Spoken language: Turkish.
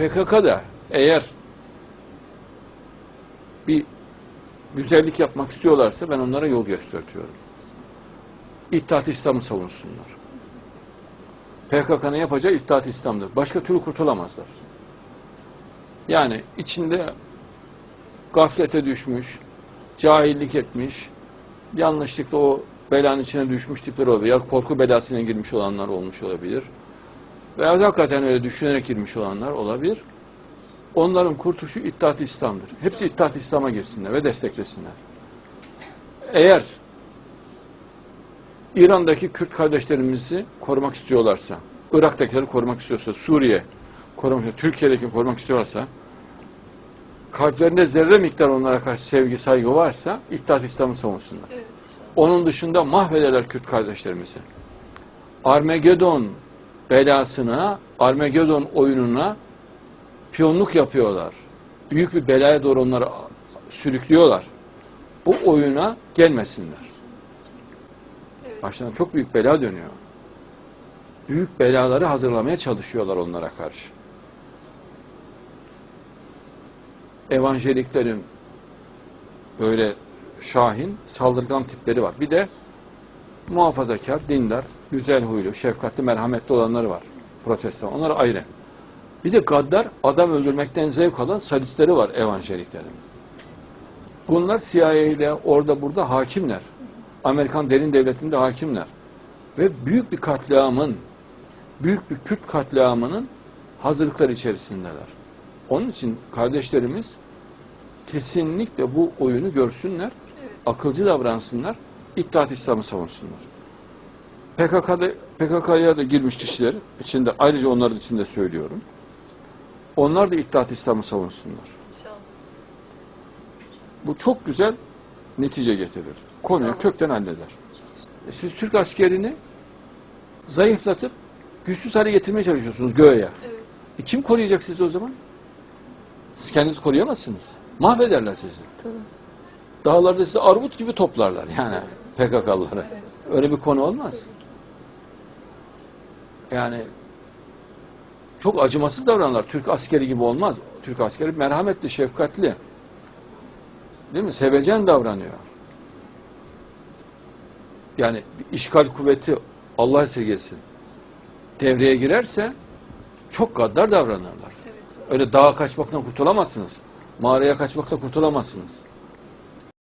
PKK'da eğer bir güzellik yapmak istiyorlarsa ben onlara yol gösteriyorum. İttihat İslam'ı savunsunlar. PKK'nın yapacağı İttihat İslam'dır. Başka türlü kurtulamazlar. Yani içinde gaflete düşmüş, cahillik etmiş, yanlışlıkla o belanın içine düşmüş tipler olabilir. Ya korku belasına girmiş olanlar olmuş olabilir. Veya hakikaten öyle düşünerek girmiş olanlar olabilir. Onların kurtuluşu İttihat İslam'dır. Hepsi İttihat İslam'a girsinler ve desteklesinler. Eğer İran'daki Kürt kardeşlerimizi korumak istiyorlarsa, Irak'takileri korumak istiyorsa, Suriye korumak Türkiye'deki korumak istiyorlarsa, kalplerinde zerre miktar onlara karşı sevgi, saygı varsa İttihat İslam'ı savunsunlar. Evet. Onun dışında mahvederler Kürt kardeşlerimizi. Armagedon belasına, Armagedon oyununa piyonluk yapıyorlar. Büyük bir belaya doğru onları sürüklüyorlar. Bu oyuna gelmesinler. Evet. Başlarına çok büyük bela dönüyor. Büyük belaları hazırlamaya çalışıyorlar onlara karşı. Evangeliklerin böyle şahin, saldırgan tipleri var. Bir de muhafazakar, dindar, güzel huylu, şefkatli, merhametli olanları var. Protestan. Onlar ayrı. Bir de gaddar, adam öldürmekten zevk alan sadistleri var evangeliklerin. Bunlar CIA'de orada burada hakimler. Amerikan derin devletinde hakimler. Ve büyük bir katliamın, büyük bir Kürt katliamının hazırlıkları içerisindeler. Onun için kardeşlerimiz kesinlikle bu oyunu görsünler, akılcı davransınlar, İttihat İslam'ı savunsunlar. PKK'da, PKK'ya da girmiş kişiler içinde, ayrıca onların içinde söylüyorum. Onlar da İttihat İslam'ı savunsunlar. İnşallah. Bu çok güzel netice getirir. Konuyu İnşallah. kökten halleder. E siz Türk askerini zayıflatıp güçsüz hale getirmeye çalışıyorsunuz göğe. Evet. E kim koruyacak sizi o zaman? Siz kendinizi koruyamazsınız. Mahvederler sizi. Tabii. Dağlarda sizi armut gibi toplarlar yani PKK'lıları. Evet. Öyle bir konu olmaz. Yani çok acımasız davranırlar. Türk askeri gibi olmaz. Türk askeri merhametli, şefkatli. Değil mi? Sevecen davranıyor. Yani işgal kuvveti Allah esirgesin devreye girerse çok gaddar davranırlar. Evet. Öyle dağa kaçmaktan kurtulamazsınız. Mağaraya kaçmakla kurtulamazsınız.